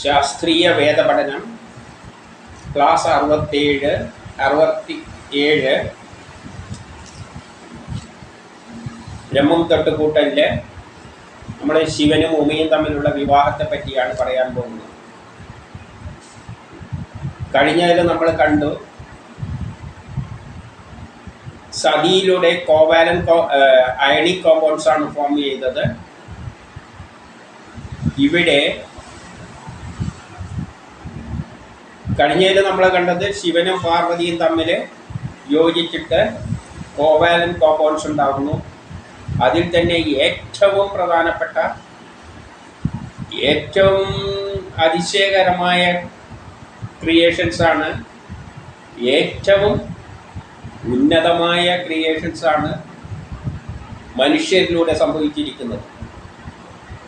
ശാസ്ത്രീയ വേദപഠനം ക്ലാസ് അറുപത്തേഴ് അറുപത്തി ഏഴ് ബ്രഹ്മം തൊട്ടുകൂട്ടലിൽ നമ്മൾ ശിവനും ഉമയും തമ്മിലുള്ള വിവാഹത്തെ പറ്റിയാണ് പറയാൻ പോകുന്നത്. കഴിഞ്ഞതിൽ നമ്മൾ കണ്ടു സതിയിലൂടെ കോവാലൻ അയണിക് കോമ്പൗണ്ട്സ് ആണ് ഫോം ചെയ്തത്. ഇവിടെ കഴിഞ്ഞതിൽ നമ്മൾ കണ്ടത് ശിവനും പാർവതിയും തമ്മിൽ യോജിച്ചിട്ട് കോവാലൻ കോമ്പൗണ്ട്സ് ഉണ്ടാകുന്നു. അതിൽ തന്നെ ഏറ്റവും പ്രധാനപ്പെട്ട ഏറ്റവും അതിശയകരമായ ക്രിയേഷൻസാണ് ഏറ്റവും ഉന്നതമായ ക്രിയേഷൻസാണ് മനുഷ്യരിലൂടെ സംഭവിച്ചിരിക്കുന്നത്.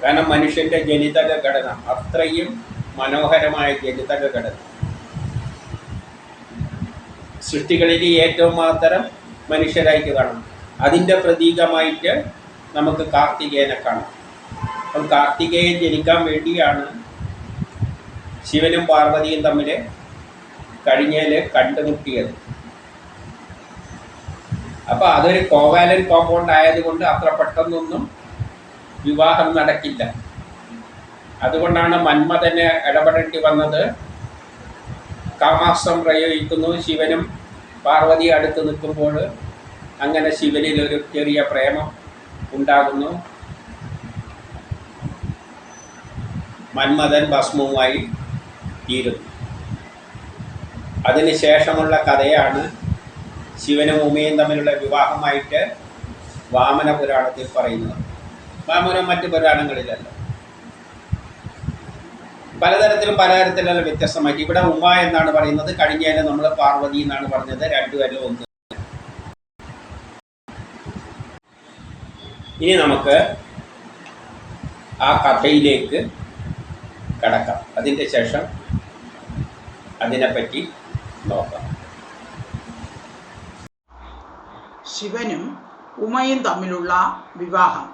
കാരണം മനുഷ്യന്റെ ജനിതക ഘടന അത്രയും മനോഹരമായ ജനിതക ഘടന. സൃഷ്ടികളിൽ ഏറ്റവും മാത്രം മനുഷ്യരായിട്ട് കാണും. അതിന്റെ പ്രതീകമായിട്ട് നമുക്ക് കാർത്തികേയനെ കാണാം. അപ്പം കാർത്തികേയൻ ജനിക്കാൻ വേണ്ടിയാണ് ശിവനും പാർവതിയും തമ്മിൽ കഴിഞ്ഞേൽ കണ്ടുമുട്ടിയത്. അപ്പോൾ അതൊരു കോവാലൻ കോമ്പൗണ്ട് ആയതുകൊണ്ട് അത്ര പെട്ടെന്നൊന്നും വിവാഹം നടക്കില്ല. അതുകൊണ്ടാണ് മന്മഥന് ഇടപെടേണ്ടി വന്നത് കാമാസ്ത്രം പ്രയോഗിക്കുന്നു ശിവനും പാർവതി അടുത്ത് നിൽക്കുമ്പോൾ. അങ്ങനെ ശിവനിൽ ഒരു ചെറിയ പ്രേമം ഉണ്ടാകുന്നു. മന്മഥൻ ഭസ്മവുമായി തീരുന്നു. അതിനുശേഷമുള്ള കഥയാണ് ശിവനും ഉമയും തമ്മിലുള്ള വിവാഹമായിട്ട് വാമന പുരാണത്തിൽ പറയുന്നത്. വാമനം മറ്റു പുരാണങ്ങളിലല്ല. പലതരത്തിലും പലതരത്തിലുള്ള വ്യത്യസ്തമായിട്ട് ഇവിടെ ഉമ എന്നാണ് പറയുന്നത്. കഴിഞ്ഞതിന് നമ്മൾ പാർവതി എന്നാണ് പറഞ്ഞത്. രണ്ടുപേരും ഒന്ന്. ഇനി നമുക്ക് ആ കഥയിലേക്ക് കടക്കാം. അതിന്റെ ശേഷം അതിനെപ്പറ്റി നോക്കാം. ശിവനും ഉമയും തമ്മിലുള്ള വിവാഹം.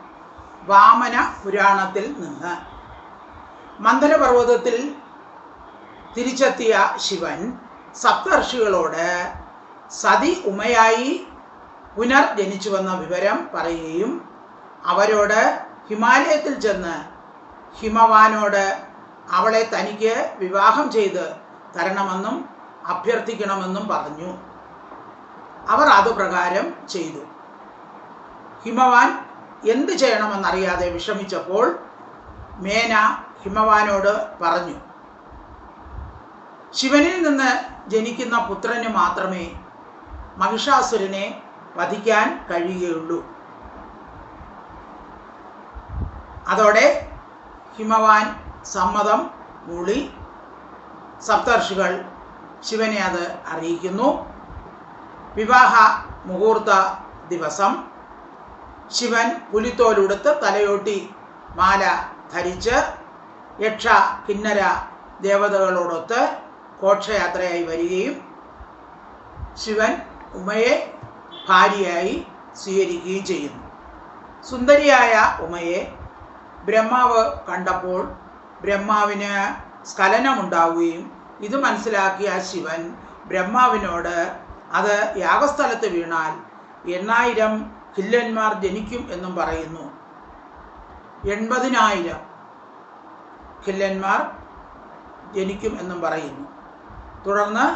വാമന പുരാണത്തിൽ നിന്ന്. മന്ദരപർവതത്തിൽ തിരിച്ചെത്തിയ ശിവൻ സപ്തർഷികളോട് സതി ഉമയായി പുനർജനിച്ചുവെന്ന വിവരം പറയുകയും അവരോട് ഹിമാലയത്തിൽ ചെന്ന് ഹിമവാനോട് അവളെ തനിക്ക് വിവാഹം ചെയ്ത് തരണമെന്നും അഭ്യർത്ഥിക്കണമെന്നും പറഞ്ഞു. അവർ അതുപ്രകാരം ചെയ്തു. ഹിമവാൻ എന്ത് ചെയ്യണമെന്നറിയാതെ വിഷമിച്ചപ്പോൾ മേന ഹിമവാനോട് പറഞ്ഞു. ശിവനിൽ നിന്ന് ജനിക്കുന്ന പുത്രന് മാത്രമേ മഹിഷാസുരനെ വധിക്കാൻ കഴിയുകയുള്ളൂ. അതോടെ ഹിമവാൻ സമ്മതം മൂളി. സപ്തർഷികൾ ശിവനെ അത് അറിയിക്കുന്നു. വിവാഹ മുഹൂർത്ത ദിവസം. ശിവൻ പുലിത്തോലുടുത്ത് തലയോട്ടി മാല ധരിച്ച് യക്ഷ കിന്നര ദേവതകളോടൊത്ത് ഘോഷയാത്രയായി വരികയും ശിവൻ ഉമയെ ഭാര്യയായി സ്വീകരിക്കുകയും ചെയ്യുന്നു. സുന്ദരിയായ ഉമയെ ബ്രഹ്മാവ് കണ്ടപ്പോൾ ബ്രഹ്മാവിന് സ്ഖലനമുണ്ടാവുകയും ഇത് മനസ്സിലാക്കിയ ശിവൻ ബ്രഹ്മാവിനോട് അത് യാഗസ്ഥലത്ത് വീണാൽ എണ്ണായിരം കില്ലന്മാർ ജനിക്കും എന്നും പറയുന്നു. എൺപതിനായിരം കില്ലന്മാർ ജനിക്കും എന്നും പറയുന്നു. തുടർന്ന്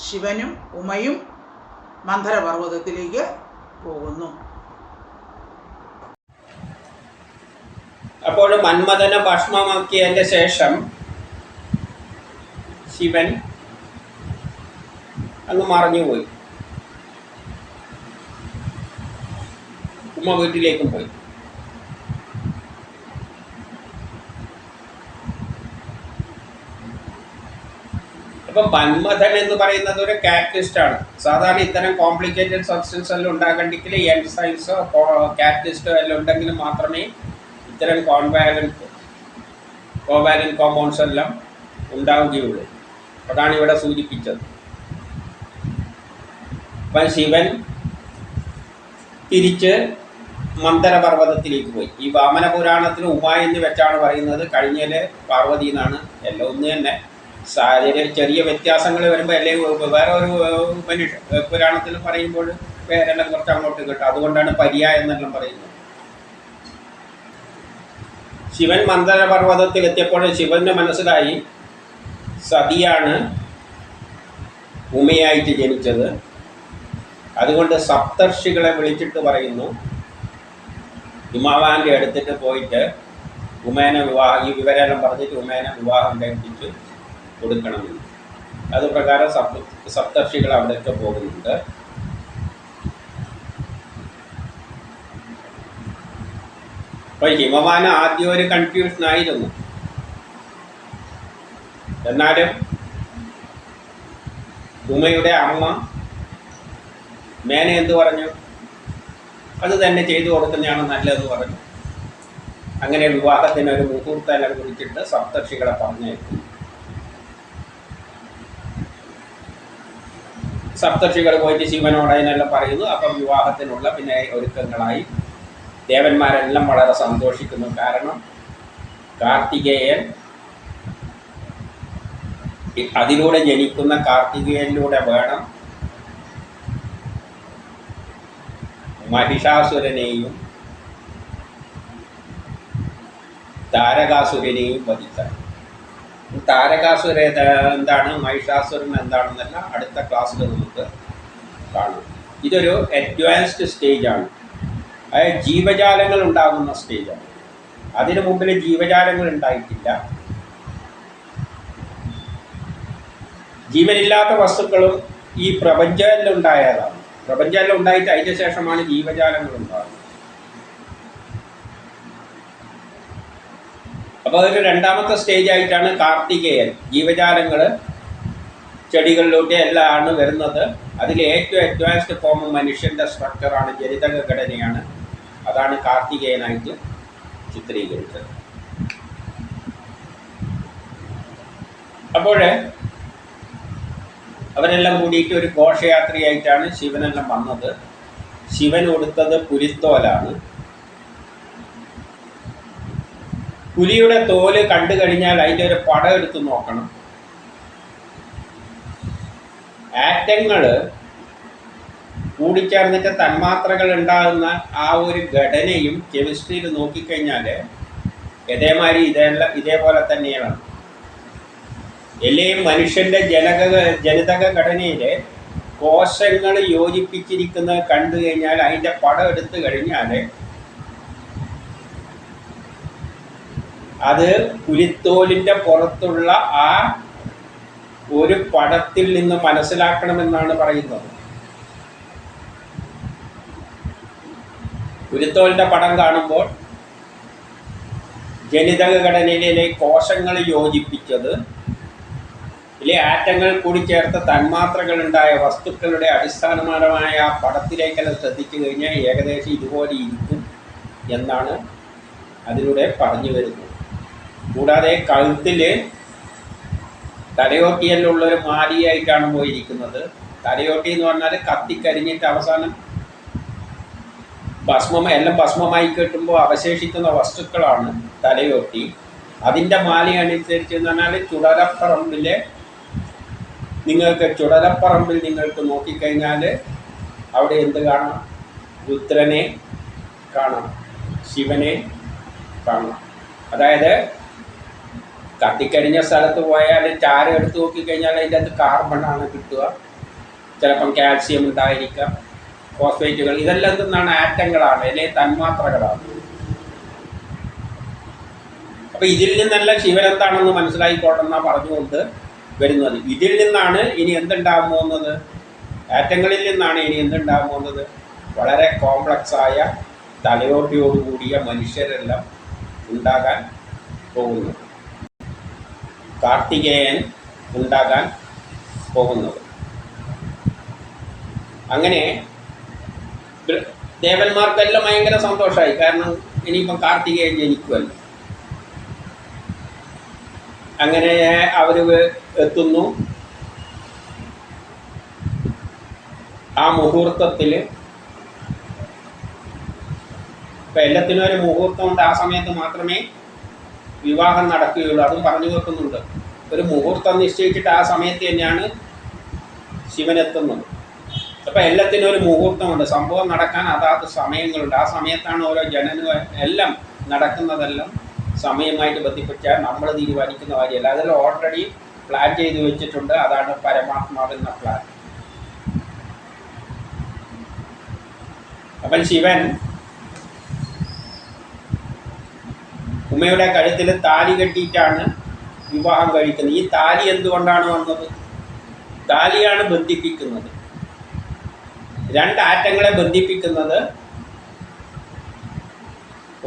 ശിവനും ഉമയും മന്ധരപർവതത്തിലേക്ക് പോകുന്നു. അപ്പോൾ മന്മഥനെ ഭക്ഷണമാക്കിയതിന്റെ ശേഷം ശിവൻ അങ്ങ് മറഞ്ഞുപോയി. ഉമ്മ വീട്ടിലേക്കും പോയി. അപ്പം മന്മഥൻ എന്ന് പറയുന്നത് ഒരു കാറ്റലിസ്റ്റ് ആണ്. സാധാരണ ഇത്തരം കോംപ്ലിക്കേറ്റഡ് സബ്സ്റ്റൻസ് എല്ലാം ഉണ്ടാകണ്ടെങ്കിൽ എൻസൈൻസോ കാറ്റലിസ്റ്റോ എല്ലാം ഉണ്ടെങ്കിൽ മാത്രമേ ഇത്തരം കോൺവാലൻ കോവാലൻ കോമ്പൗണ്ട്സ് എല്ലാം ഉണ്ടാവുകയുള്ളൂ. അതാണ് ഇവിടെ സൂചിപ്പിച്ചത്. അപ്പം ശിവൻ തിരിച്ച് മന്ദരപർവതത്തിലേക്ക് പോയി. ഈ വാമന പുരാണത്തിൽ ഉമ എന്ന് വെച്ചാണ് പറയുന്നത്. കഴിഞ്ഞാൽ പാർവതി എന്നാണ്. എല്ലാം ഒന്ന് തന്നെ. സാഹചര്യ ചെറിയ വ്യത്യാസങ്ങൾ വരുമ്പോൾ അല്ലെങ്കിൽ വേറെ ഒരു പുരാണത്തിൽ പറയുമ്പോൾ പേരെല്ലാം കുറച്ച് അങ്ങോട്ട് കിട്ടും. അതുകൊണ്ടാണ് പര്യ എന്നെല്ലാം പറയുന്നത്. ശിവൻ മന്ദരപർവതത്തിൽ എത്തിയപ്പോൾ ശിവന് മനസ്സിലായി സതിയാണ് ഉമയായിട്ട് ജനിച്ചത്. അതുകൊണ്ട് സപ്തർഷികളെ വിളിച്ചിട്ട് പറയുന്നു ഹിമാവാന്റെ അടുത്തിട്ട് പോയിട്ട് ഉമേനെ വിവാഹം ഈ വിവരം പറഞ്ഞിട്ട് ഉമേനെ വിവാഹം കഴിപ്പിച്ച്. കൊടുക്കണമെന്ന് അത് പ്രകാരം സപ്ത സപ്തർഷികൾ അവിടെയൊക്കെ പോകുന്നുണ്ട്. അപ്പൊ ഹിമവാന ആദ്യം ഒരു കൺഫ്യൂഷൻ ആയിരുന്നു. എന്നാലും ഉമയുടെ അമ്മ മേന എന്ത് പറഞ്ഞു? അത് തന്നെ ചെയ്തു കൊടുക്കുന്നതാണ് നല്ലതെന്ന് പറഞ്ഞു. അങ്ങനെ വിവാഹത്തിന് ഒരു മുഹൂർത്തം കുറിച്ചിട്ട് സപ്തർഷികളെ പറഞ്ഞേക്കും സപ്തർഷികൾ പോയിട്ട് ശിവനോട് അതിനെല്ലാം പറയുന്നു. അപ്പം വിവാഹത്തിനുള്ള പിന്നെ ഒരുക്കങ്ങളായി. ദേവന്മാരെല്ലാം വളരെ സന്തോഷിക്കുന്നു. കാരണം കാർത്തികേയൻ അതിലൂടെ ജനിക്കുന്ന കാർത്തികേയനിലൂടെ വേണം മഹിഷാസുരനെയും താരകാസുരനെയും വധിക്കാൻ. താരകാസുര എന്താണ്? മഹിഷാസുരൻ എന്താണെന്നല്ല അടുത്ത ക്ലാസ്സിൽ നമുക്ക് കാണാം. ഇതൊരു അഡ്വാൻസ്ഡ് സ്റ്റേജാണ് അതായത് ജീവജാലങ്ങൾ ഉണ്ടാകുന്ന സ്റ്റേജാണ് അതിനു മുമ്പിൽ ജീവജാലങ്ങൾ ഉണ്ടായിട്ടില്ല. ജീവനില്ലാത്ത വസ്തുക്കളും ഈ പ്രപഞ്ചത്തിൽ ഉണ്ടായതാണ് പ്രപഞ്ചത്തിൽ ഉണ്ടായിട്ട് അതിന് ശേഷമാണ് ജീവജാലങ്ങൾ ഉണ്ടാകുന്നത്. അപ്പോൾ അതൊരു രണ്ടാമത്തെ സ്റ്റേജ് ആയിട്ടാണ് കാർത്തികേയൻ ജീവജാലങ്ങൾ ചെടികളിലൂടെ എല്ലാമാണ് വരുന്നത്. അതിൽ ഏറ്റവും അഡ്വാൻസ്ഡ് ഫോം മനുഷ്യന്റെ സ്ട്രക്ചറാണ് ജനിതക ഘടനയാണ്. അതാണ് കാർത്തികേയനായിട്ട് ചിത്രീകരിച്ചത്. അപ്പോൾ അവരെല്ലാം കൂടിയിട്ട് ഒരു ഘോഷയാത്രയായിട്ടാണ് ശിവനെല്ലാം വന്നത്. ശിവൻ കൊടുത്തത് പുലിത്തോലാണ്. പുലിയുടെ തോൽ കണ്ടു കഴിഞ്ഞാൽ അതിന്റെ ഒരു പടം എടുത്ത് നോക്കണം. ആറ്റങ്ങൾ കൂടിച്ചേർന്നിട്ട് തന്മാത്രകൾ ഉണ്ടാകുന്ന ആ ഒരു ഘടനയും കെമിസ്ട്രിയിൽ നോക്കിക്കഴിഞ്ഞാൽ ഇതേമാതിരി ഇതെല്ലാം ഇതേപോലെ തന്നെയാണ്. എല്ലാം മനുഷ്യന്റെ ജനക ജനിതക ഘടനയിൽ കോശങ്ങൾ യോജിപ്പിച്ചിരിക്കുന്നത് കണ്ടു കഴിഞ്ഞാൽ അതിന്റെ പടം എടുത്തു കഴിഞ്ഞാൽ അത് പുലിത്തോലിന്റെ പുറത്തുള്ള ആ ഒരു പടത്തിൽ നിന്ന് മനസ്സിലാക്കണമെന്നാണ് പറയുന്നത്. പുലിത്തോലിന്റെ പടം കാണുമ്പോൾ ജനിതക ഘടനയിലെ കോശങ്ങൾ യോജിപ്പിച്ചത് ഇതിലെ ആറ്റങ്ങൾ കൂടി ചേർത്ത തന്മാത്രകൾ ഉണ്ടായ വസ്തുക്കളുടെ അടിസ്ഥാനപരമായ ആ പടത്തിലേക്കെല്ലാം ശ്രദ്ധിച്ചു കഴിഞ്ഞാൽ ഏകദേശം ഇതുപോലെ ഇരിക്കും എന്നാണ് അതിലൂടെ പറഞ്ഞു വരുന്നത്. കൂടാതെ കഴുത്തിൽ തലയോട്ടിയെല്ലാം ഒരു മാലിയായിട്ടാണ് പോയിരിക്കുന്നത്. തലയോട്ടി എന്ന് പറഞ്ഞാൽ കത്തിക്കരിഞ്ഞിട്ട് അവസാനം ഭസ്മം എല്ലാം ഭസ്മമായി കിട്ടുമ്പോൾ അവശേഷിക്കുന്ന വസ്തുക്കളാണ് തലയോട്ടി. അതിന്റെ മാല അനുസരിച്ച് എന്ന് പറഞ്ഞാൽ ചുടലപ്പറമ്പിലെ നിങ്ങൾക്ക് ചുടലപ്പറമ്പിൽ നിങ്ങൾക്ക് നോക്കിക്കഴിഞ്ഞാൽ അവിടെ എന്ത് കാണാം? രുദ്രനെ കാണാം ശിവനെ കാണാം. അതായത് കത്തിക്കരിഞ്ഞ സ്ഥലത്ത് പോയാൽ ചാരം എടുത്ത് നോക്കിക്കഴിഞ്ഞാൽ അതിന്റെ അകത്ത് കാർബണാണ് കിട്ടുക. ചിലപ്പം കാൽസ്യം ഉണ്ടായിരിക്കാം. ഫോസ്ഫേറ്റുകൾ ഇതെല്ലാം എന്താണ്? ആറ്റങ്ങളാണ്. അല്ലെങ്കിൽ തന്മാത്രകളാണ്. അപ്പൊ ഇതിൽ നിന്നെല്ലാം ശിവൻ എന്താണെന്ന് മനസ്സിലായിക്കോട്ടെന്നാ പറഞ്ഞുകൊണ്ട് വരുന്നത്. ഇതിൽ നിന്നാണ് ഇനി എന്തുണ്ടാകാൻ പോകുന്നത് ആറ്റങ്ങളിൽ നിന്നാണ് ഇനി എന്തുണ്ടാകാൻ പോകുന്നത് വളരെ കോംപ്ലക്സ് ആയ തലയോട്ടിയോടുകൂടിയ മനുഷ്യരെല്ലാം ഉണ്ടാകാൻ പോകുന്നത്. കാർത്തികേയൻ ഉണ്ടാകാൻ പോകുന്നത്. അങ്ങനെ ദേവന്മാർക്കെല്ലാം ഭയങ്കര സന്തോഷമായി കാരണം ഇനിയിപ്പം കാർത്തികേയൻ ജനിക്കുമല്ലോ അങ്ങനെ അവർ എത്തുന്നു. ആ മുഹൂർത്തത്തിൽ ഇപ്പം എല്ലാത്തിനും ഒരു മുഹൂർത്തം ഉണ്ട് ആ സമയത്ത് മാത്രമേ വിവാഹം നടക്കുകയുള്ളൂ. അതും പറഞ്ഞു വെക്കുന്നുണ്ട് ഒരു മുഹൂർത്തം നിശ്ചയിച്ചിട്ട് ആ സമയത്ത് തന്നെയാണ് ശിവനെത്തുന്നത് അപ്പോൾ എല്ലാത്തിനും ഒരു മുഹൂർത്തമുണ്ട്. സംഭവം നടക്കാൻ അതാത് സമയങ്ങളുണ്ട്. ആ സമയത്താണ് ഓരോ ജനന എല്ലാം നടക്കുന്നതെല്ലാം സമയമായിട്ട് ബന്ധിപ്പിച്ചാൽ നമ്മൾ തീരുമാനിക്കുന്ന കാര്യമല്ല. അതിൽ ഓൾറെഡി പ്ലാൻ ചെയ്ത് വെച്ചിട്ടുണ്ട്. അതാണ് പരമാത്മാവെന്ന പ്ലാൻ അപ്പം ശിവൻ ഉമ്മയുടെ കഴുത്തിൽ താലി കെട്ടിയിട്ടാണ് വിവാഹം കഴിക്കുന്നത്. ഈ താലി എന്തുകൊണ്ടാണ് വന്നത്? താലിയാണ് ബന്ധിപ്പിക്കുന്നത്. രണ്ട് ആറ്റങ്ങളെ ബന്ധിപ്പിക്കുന്നത്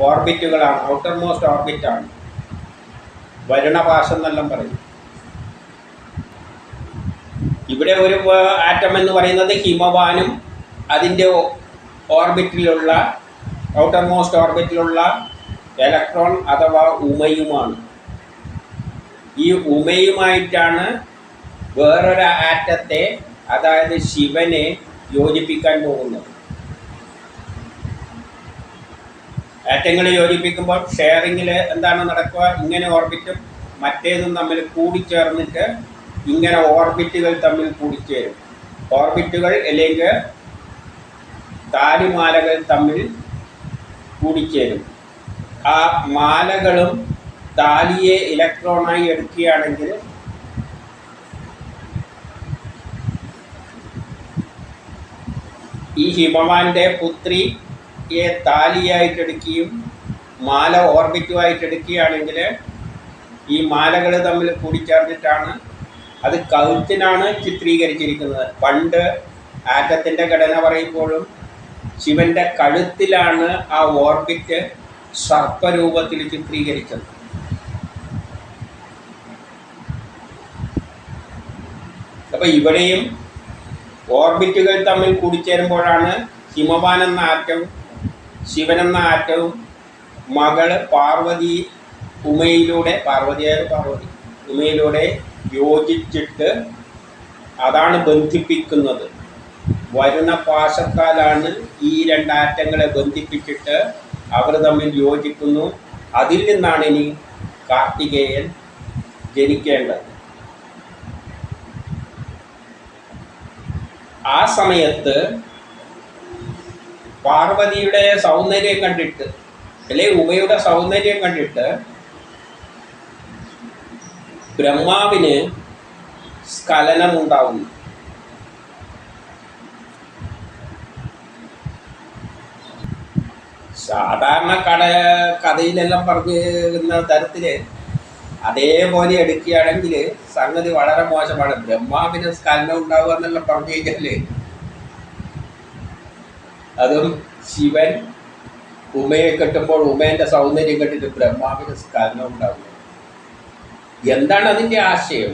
ഓർബിറ്റുകളാണ്. Outer most ഓർബിറ്റാണ്. വരുണപാശം എന്നെല്ലാം പറയും. ഇവിടെ ഒരു ആറ്റം എന്ന് പറയുന്നത് ഹിമവാനും അതിന്റെ ഓർബിറ്റിലുള്ള ഔട്ടർ മോസ്റ്റ് ഓർബിറ്റിലുള്ള ഇലക്ട്രോൺ അഥവാ ഉമയുമാണ്. ഈ ഉമയുമായിട്ടാണ് വേറൊരു ആറ്റത്തെ അതായത് ശിവനെ യോജിപ്പിക്കാൻ പോകുന്നത്. ആറ്റങ്ങൾ യോജിപ്പിക്കുമ്പോൾ ഷെയറിങ്ങിൽ എന്താണ് നടക്കുക? ഇങ്ങനെ ഓർബിറ്റും മറ്റേതും തമ്മിൽ കൂടിച്ചേർന്നിട്ട് ഇങ്ങനെ ഓർബിറ്റുകൾ തമ്മിൽ കൂടിച്ചേരും. ഓർബിറ്റുകൾ അല്ലെങ്കിൽ താലിമാലകൾ തമ്മിൽ കൂടിച്ചേരും. ആ മാലകളും താലിയെ ഇലക്ട്രോണായി എടുക്കുകയാണെങ്കിൽ ഈ ഹിമവാന്റെ പുത്രിയെ താലിയായിട്ട് എടുക്കുകയും മാല ഓർബിറ്റുമായിട്ട് എടുക്കുകയാണെങ്കിൽ ഈ മാലകൾ തമ്മിൽ കൂടിച്ചേർന്നിട്ടാണ് അത് കഴുത്തിനാണ് ചിത്രീകരിച്ചിരിക്കുന്നത്. പണ്ട് ആറ്റത്തിന്റെ ഘടന പറയുമ്പോഴും ശിവന്റെ കഴുത്തിലാണ് ആ ഓർബിറ്റ് സർപ്പരൂപത്തിൽ ചിത്രീകരിച്ചത്. അപ്പൊ ഇവിടെയും ഓർബിറ്റുകൾ തമ്മിൽ കൂടിച്ചേരുമ്പോഴാണ് ഹിമവാൻ എന്ന ആറ്റവും ശിവൻ എന്ന ആറ്റവും മകൾ പാർവതി ഉമയിലൂടെ പാർവതിയായ പാർവതി ഉമയിലൂടെ യോജിച്ചിട്ട് അതാണ് ബന്ധിപ്പിക്കുന്നത്. വരുന്ന പാശത്താലാണ് ഈ രണ്ടാറ്റങ്ങളെ ബന്ധിപ്പിച്ചിട്ട് അവർ തമ്മിൽ യോജിക്കുന്നു. അതിൽ നിന്നാണ് ഇനി കാർത്തികേയൻ ജനിക്കേണ്ടത്. ആ സമയത്ത് പാർവതിയുടെ സൗന്ദര്യം കണ്ടിട്ട് അല്ലെ ഉമയുടെ സൗന്ദര്യം കണ്ടിട്ട് ബ്രഹ്മാവിന് സ്ഖലനമുണ്ടാവുന്നു സാധാരണ കട കഥയിലെല്ലാം പറഞ്ഞിരുന്ന തരത്തിൽ അതേപോലെ എടുക്കുകയാണെങ്കിൽ സംഗതി വളരെ മോശമാണ്. ബ്രഹ്മാവിന് സ്കലനം ഉണ്ടാവുക എന്നെല്ലാം പറഞ്ഞു കഴിഞ്ഞാൽ. അതും ശിവൻ ഉമയെ കെട്ടുമ്പോൾ ഉമേന്റെ സൗന്ദര്യം കെട്ടിട്ട് ബ്രഹ്മാവിന് സ്കലനം ഉണ്ടാവുക. എന്താണ് അതിന്റെ ആശയം?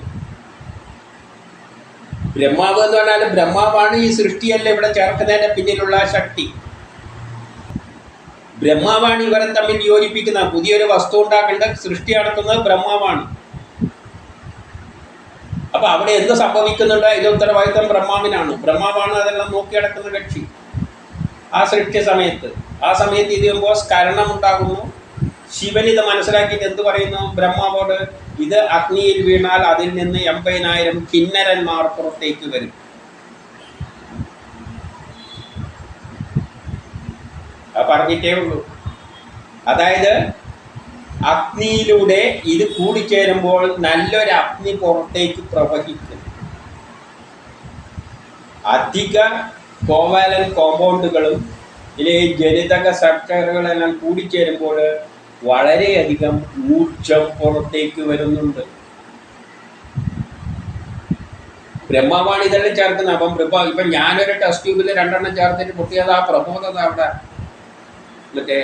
ബ്രഹ്മാവ് എന്ന് പറഞ്ഞാൽ ബ്രഹ്മാവാണ് ഈ സൃഷ്ടിയല്ല ഇവിടെ ചേർക്കുന്നതിന്റെ പിന്നിലുള്ള ശക്തി. ബ്രഹ്മാവാണ് ഇവരെ തമ്മിൽ യോജിപ്പിക്കുന്ന പുതിയൊരു വസ്തു ഉണ്ടാക്കേണ്ട സൃഷ്ടി നടത്തുന്നത് ബ്രഹ്മാവാണ്. അപ്പൊ അവിടെ എന്ത് സംഭവിക്കുന്നുണ്ട്? ഇത് ഉത്തരവാദിത്വം ബ്രഹ്മാവിനാണ്. ബ്രഹ്മാവാണ് അതെല്ലാം നോക്കി നടക്കുന്ന കക്ഷി ആ സൃഷ്ടി സമയത്ത്. ആ സമയത്ത് ഇത് ചെയ്യുമ്പോൾ സ്കരണം ഉണ്ടാകുന്നു. ശിവൻ ഇത് മനസ്സിലാക്കിയിട്ട് എന്ത് പറയുന്നു? ബ്രഹ്മാവോട് ഇത് അഗ്നിയിൽ വീണാൽ അതിൽ നിന്ന് എൺപതിനായിരം കിന്നരന്മാർ പുറത്തേക്ക് വരും. പറഞ്ഞിട്ടേ ഉള്ളൂ അതായത് അഗ്നിയിലൂടെ ഇത് കൂടിച്ചേരുമ്പോൾ നല്ലൊരു അഗ്നി പുറത്തേക്ക് പ്രവഹിക്കും. അധിക കോവാലൻ കോമ്പൗണ്ടുകളും ഇതിലെ ജനിതക സർക്കാരുകളെല്ലാം കൂടിച്ചേരുമ്പോൾ വളരെയധികം ഊർജം പുറത്തേക്ക് വരുന്നുണ്ട്. ബ്രഹ്മാവാണ് ഇതെല്ലാം ചേർക്കുന്നത് അപ്പം ബ്രഹ്മ ഇപ്പം ഞാനൊരു ടെസ്റ്റ് ട്യൂബിൽ രണ്ടെണ്ണം ചേർത്തിട്ട് പൊട്ടിയത് ആ പ്രബോധത അവിടെ. മറ്റേ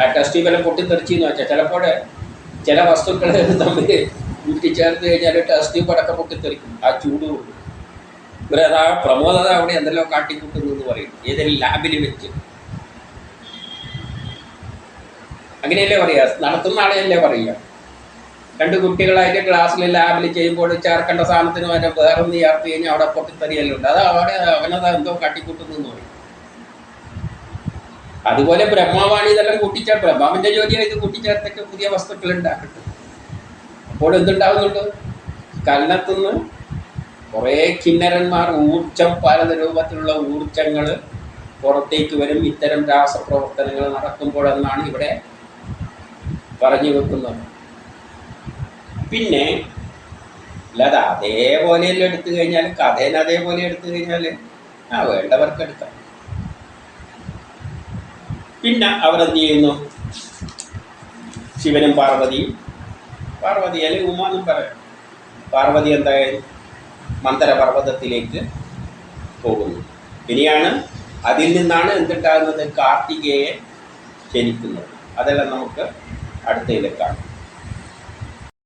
ആ ടെസ്റ്റ് ട്യൂബെല്ലാം പൊട്ടിത്തെറിച്ചെന്ന് വെച്ചാൽ ചിലപ്പോൾ ചില വസ്തുക്കൾ തമ്മിൽ കൂട്ടിച്ചേർത്ത് കഴിഞ്ഞാൽ ടെസ്റ്റ് അടക്കം പൊട്ടിത്തെറിക്കും. ആ ചൂട് കൊണ്ട്. ഇവരെ അതാ പ്രമോദത അവിടെ എന്തെല്ലാം കാട്ടിക്കൂട്ടുന്നു എന്ന് പറയും. ഏതെങ്കിലും ലാബിൽ വെച്ച്. അങ്ങനെയല്ലേ പറയുക നടത്തുന്ന ആളെയല്ലേ പറയുക രണ്ട് കുട്ടികളായിട്ട് ക്ലാസ്സിൽ ലാബിൽ ചെയ്യുമ്പോൾ ചേർക്കേണ്ട സാധനത്തിന് വരെ വേറൊന്ന് ചേർത്ത് കഴിഞ്ഞാൽ അവിടെ പൊട്ടിത്തെറിയെല്ലാം ഉണ്ട് അത് അവിടെ അവനത് എന്തോ കാട്ടിക്കൂട്ടുന്നു എന്ന് പറയും. അതുപോലെ ബ്രഹ്മാവാണ് ഇതെല്ലാം കൂട്ടിച്ചേർ ബ്രഹ്മാവിന്റെ ജോലിയാണ് ഇത് കൂട്ടിച്ചേർത്തിട്ട് പുതിയ വസ്തുക്കൾ ഉണ്ടാക്കട്ടെ. അപ്പോൾ എന്തുണ്ടാവുന്നുണ്ട്? കല്ലത്തുനിന്ന് കുറേ കിന്നരന്മാർ ഊർജം പല രൂപത്തിലുള്ള ഊർജങ്ങൾ പുറത്തേക്ക് വരും. ഇത്തരം രാസപ്രവർത്തനങ്ങൾ നടക്കുമ്പോഴെന്നാണ് ഇവിടെ പറഞ്ഞു വെക്കുന്നത്. പിന്നെ അല്ലാതെ അതേപോലെ എടുത്തു കഴിഞ്ഞാൽ കഥേനെ അതേപോലെ എടുത്തു കഴിഞ്ഞാൽ ആ വേണ്ടവർക്ക് എടുക്കാം. പിന്നെ അവരെന്ത് ചെയ്യുന്നു? ശിവനും പാർവതിയും പാർവതി അല്ലെങ്കിൽ ഉമ എന്നും പറയാം. പാർവതി എന്തായാലും മന്ദരപർവതത്തിലേക്ക് പോകുന്നു. ഇനിയാണ് അതിൽ നിന്നാണ് എന്തുണ്ടാകുന്നത്? കാർത്തികയെ ജനിക്കുന്നത്. അതെല്ലാം നമുക്ക് അടുത്തതിൽ കാണാം.